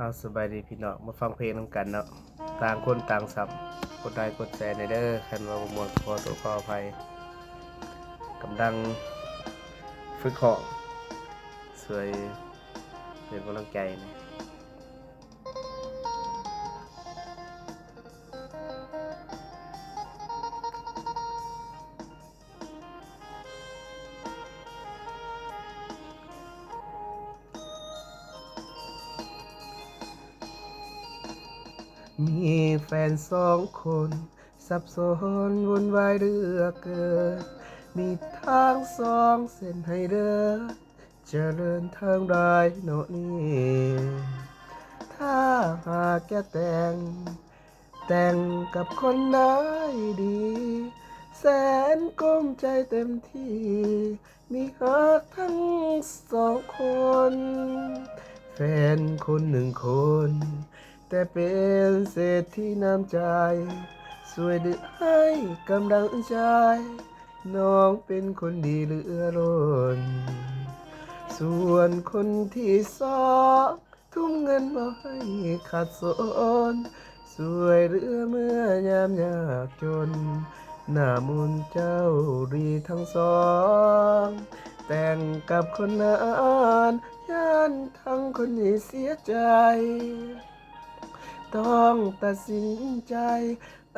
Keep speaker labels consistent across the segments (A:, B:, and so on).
A: เอาสบายดีพี่น้องมาฟังเพลงน้ำกันเนาะต่างคนต่างสับกดไลค์กดแชร์ในเด้อคันว่าบ่มวนขอตัวขออภัยกำลังฝึกของสวยเป็นกำลังใจนะ มีแฟนสองคน สับสนวุ่นวายเรือเกิน มีทางสองเส้นให้เดินเจริญทางได้โนนี่ถ้าหากแกแต่ง แต่งกับคนได้ดี แสนก้มใจเต็มที่ มีหักทั้งสองคน แฟนคนหนึ่งคน แต่เป็นเศรษฐีน้ำใจ สวยดึกให้กำลังใจ น้องเป็นคนดีเหลือล้น ส่วนคนที่สองทุ่มเงินมาให้ขาดสนสวยเหลือเมื่อยามยากจน หน้ามุนเจ้าดีทั้งสอง แต่งกับคนนั้นย่านทั้งคนนี้เสียใจ ต้องตัดสินใจ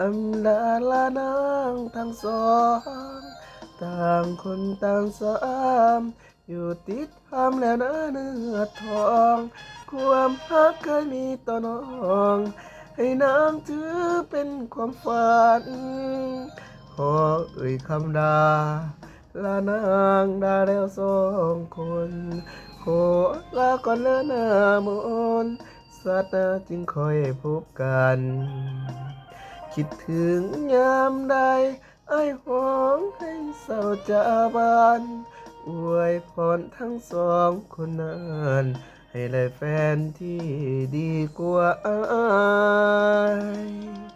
A: อำลาลานางทั้งสองต่างคนต่างสามอยู่ติดทำแล้วนะเนื้อทอง ความรักเคยมีต่อน้อง ให้นางถือเป็นความฝัน ขอเอ่ยคำดาลานางดาแล้วสองคน ขอลาก่อนเลินหน้ามน สัตว์หน้าจึงคอยพบกัน คิดถึงยามใดไอ้ายหวงให้เศร้าจาบานอวยพรทั้งสองคนนั้นให้ได้แฟนที่ดีกว่าอาย